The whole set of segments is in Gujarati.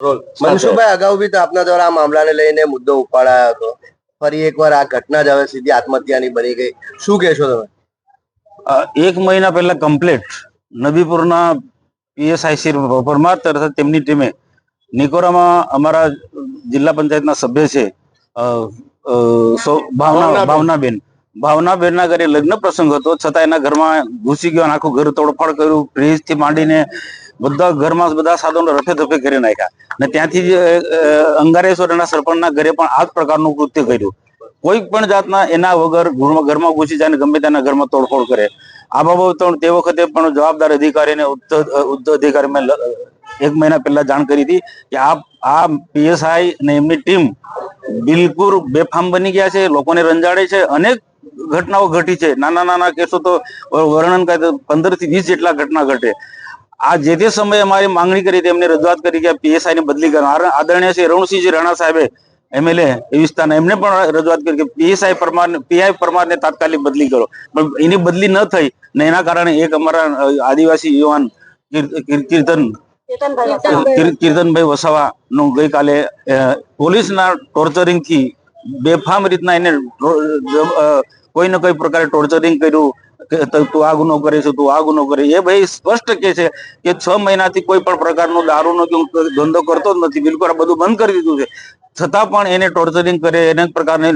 મનસુખભાઈ અગાઉ બી આપના દ્વારા આ મામલાને લઈને મુદ્દો ઉપાડાયો હતો. ફરી એકવાર આ ઘટના જ હવે સીધી આત્મહત્યાની બની ગઈ. શું કહેશો તમે? એક મહિના પહેલા કમ્પ્લીટ નબીપુરના પીએસઆઈસી પરમાર તરફ તેમની ટીમે નિકોરામાં અમારા જિલ્લા પંચાયતના સભ્ય છે ભાવના ભાવનાબેન. ભાવનાબેનના ઘરે લગ્ન પ્રસંગ હતો. છતાં એના ઘરમાં ઘૂસી ગયો આખું ઘર તોડફાડ કર્યું. ફ્રીજથી માંડીને બધા ઘરમાં બધા સાધનો રફે ધફે કરી નાખ્યા. ને ત્યાંથી જ અંગારેશ્વરના સરપંચના ઘરે પણ આ જ પ્રકારનું કૃત્ય કર્યું. કોઈ પણ જાતના એના વગર ઘરમાં ઘૂસી જાય ગમે તેના ઘરમાં તોડફોડ કરે. આ બાબત તે વખતે પણ જવાબદાર અધિકારીને ઉચ્ચ અધિકારી મેં એક મહિના પહેલા જાણ કરી હતી કે આ આ પીએસઆઈ અને એમની ટીમ બિલકુલ બેફામ બની ગયા છે, લોકોને રંજાડે છે. અનેક ઘટનાઓ ઘટી છે. નાના નાના કેસો તો વર્ણન કરે પંદરથી વીસ જેટલા ઘટના ઘટે. આ જે તે સમયે અમારી માંગણી કરી હતી રજૂઆત કરી કે પીએસઆઈ ની બદલી કરો. આદરણીય શ્રી રણસિંહજી રાણા સાહેબે એમએલએ એ વિસ્તારના એમને પણ રજૂઆત કરી કે પીએસઆઈ પરમાર પીઆઈ પરમારને તાત્કાલિક બદલી કરો. પણ એની બદલી ન થઈ ને એના કારણે એક અમારા આદિવાસી યુવાન કીર- કીર- કીર્તન કીર્તનભાઈ વસાવા નું ગઈકાલે પોલીસના ટોર્ચરિંગથી બેફામ રીતના એને કોઈ ને કોઈ પ્રકારે ટોર્ચરિંગ કર્યું. ત- આ ગુનો કરે છે તું આ ગુનો કરે એ ભાઈ સ્પષ્ટ કે છે કે છ મહિનાથી કોઈ પણ પ્રકારનો દારૂનો કે ધંધો કરતો જ નથી. બિલકુલ આ બધું બંધ કરી દીધું છે. છતાં પણ એને ટોર્ચરિંગ કરે, એને પ્રકારની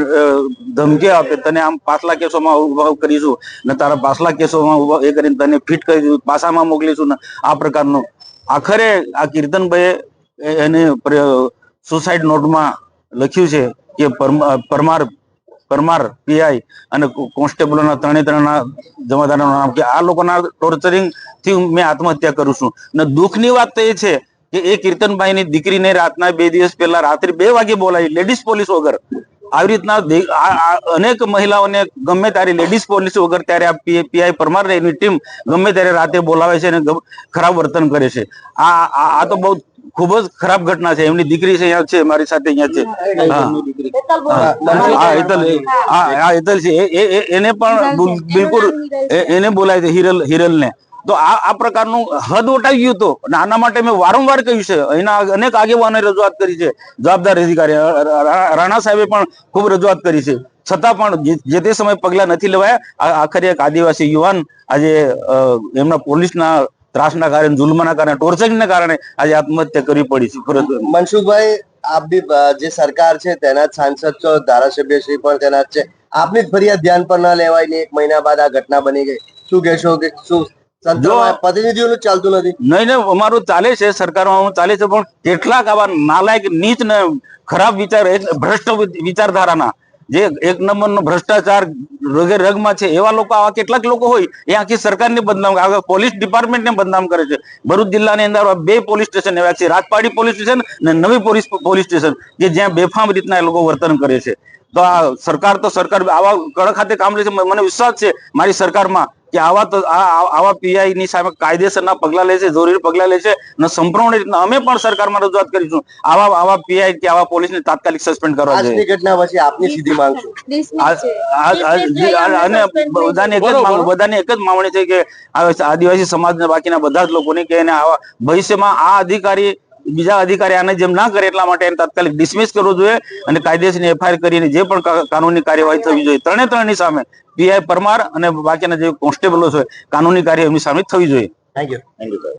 ધમકી આપે. તને આમ પાછલા કેસોમાં ઊભા કરીશું, ને તારા પાછલા કેસોમાં એ કરીને તને ફિટ કરી દીધું, પાછામાં મોકલીશું, ને આ પ્રકારનો. આખરે આ કીર્તનભાઈએ એને સુસાઇડ નોટમાં લખ્યું છે કે પરમાર પરમાર, પીઆઈ અને કોન્સ્ટેબલોના ત્રણે ત્રણના જમાદારોના નામ કે આ લોકોના ટોર્ચરિંગથી મેં આત્મહત્યા કરું છું. અને દુઃખની વાત તો એ છે કે એ કીર્તનભાઈની દીકરીને રાતના બે દિવસ પહેલા રાત્રે બે વાગે બોલાવી લેડીઝ પોલીસ વગર. આવી રીતના અનેક મહિલાઓને ગમે ત્યારે લેડીઝ પોલીસ વગર ત્યારે આ પીઆઈ પરમાર એની ટીમ ગમે ત્યારે રાતે બોલાવે છે અને ખરાબ વર્તન કરે છે. આ આ તો બહુ ખૂબ જ ખરાબ ઘટના છે. એમની દીકરી છે, અહીંયા છે, મારી સાથે અહીંયા છે. હા. હા હા, હેતલ હા હા. હેતલ છે. એ- એ- એ- એને પણ બિલકુલ એને બોલાય છે. હિરલ હિરલ ને તો આ આ પ્રકારનું હદ વટાવી ગયું હતું અને આના માટે મેં વારંવાર કહ્યું છે અહીંના અનેક આગેવાનોએ રજૂઆત કરી છે. જવાબદાર અધિકારી રાણા સાહેબે પણ ખૂબ રજૂઆત કરી છે. છતાં પણ જે- તે સમયે પગલા નથી લેવાયા આખરે એક આદિવાસી યુવાન આજે એમના પોલીસના ત્રાસના કારણે જુલ્મના કારણે ટોર્ચરિંગના કારણે આજે આત્મહત્યા કરવી પડી છે. મનસુખભાઈ આપ બી જે સરકાર છે તેના જ સાંસદ છો ધારાસભ્ય શ્રી પણ તેના જ છે. આપની ફરિયાદ ધ્યાન પર ના લેવાય ને એક મહિના બાદ આ ઘટના બની ગઈ. શું કહેશો કે શું પ્રતિનિધિઓનું ચાલતું નથી? નહીં નહીં અમારું ચાલે છે સરકારમાં ચાલે છે પણ કેટલાક આવા નાલાયક નીચ ને ખરાબ વિચાર ભ્રષ્ટ વિચારધારાના જે એક નંબરનો ભ્રષ્ટાચાર રગે રગમાં છે, એવા લોકો, આવા કેટલાક લોકો હોય, એ આખી સરકારને બદનામ આવે પોલીસ ડિપાર્ટમેન્ટને બદનામ કરે છે. ભરૂચ જિલ્લાની અંદર બે પોલીસ સ્ટેશન એવા છે, રાજપાડી પોલીસ સ્ટેશન અને નવી પોલીસ પોલીસ સ્ટેશન, કે જ્યાં બેફામ રીતના એ લોકો વર્તન કરે છે. તો આ સરકાર તો સરકાર આવા કડક ખાતે કામ લે છે, મને વિશ્વાસ છે, મારી સરકારમાં કે આવા તો આવા પીઆઈ ની સામે કાયદેસરના પગલા લેશે જરૂરી પગલા લેશે અને સંપૂર્ણ રીતના અમે પણ સરકારમાં રજૂઆત કરીશું. આવા આવા પીઆઈ કે આવા પોલીસને તાત્કાલિક સસ્પેન્ડ કરવા જોઈએ. આજની ઘટના પછી આપની સીધી માંગ અને બધાને એક જ માંગ બધાને એક જ માંગણી છે કે આ આદિવાસી સમાજના બાકીના બધા જ લોકોની કે એને આવા ભવિષ્યમાં આ અધિકારી બીજા અધિકારી આને જેમ ના કરે એટલા માટે એને તાત્કાલિક ડિસમિસ કરવું જોઈએ અને કાયદેસરની એફઆઈઆર કરીને જે પણ કાનૂની કાર્યવાહી થવી જોઈએ. ત્રણે ત્રણની સામે પીઆઈ પરમાર અને બાકીના જે કોન્સ્ટેબલો છે કાનૂની કાર્ય એમની સામે થવી જોઈએ. Thank you thank you.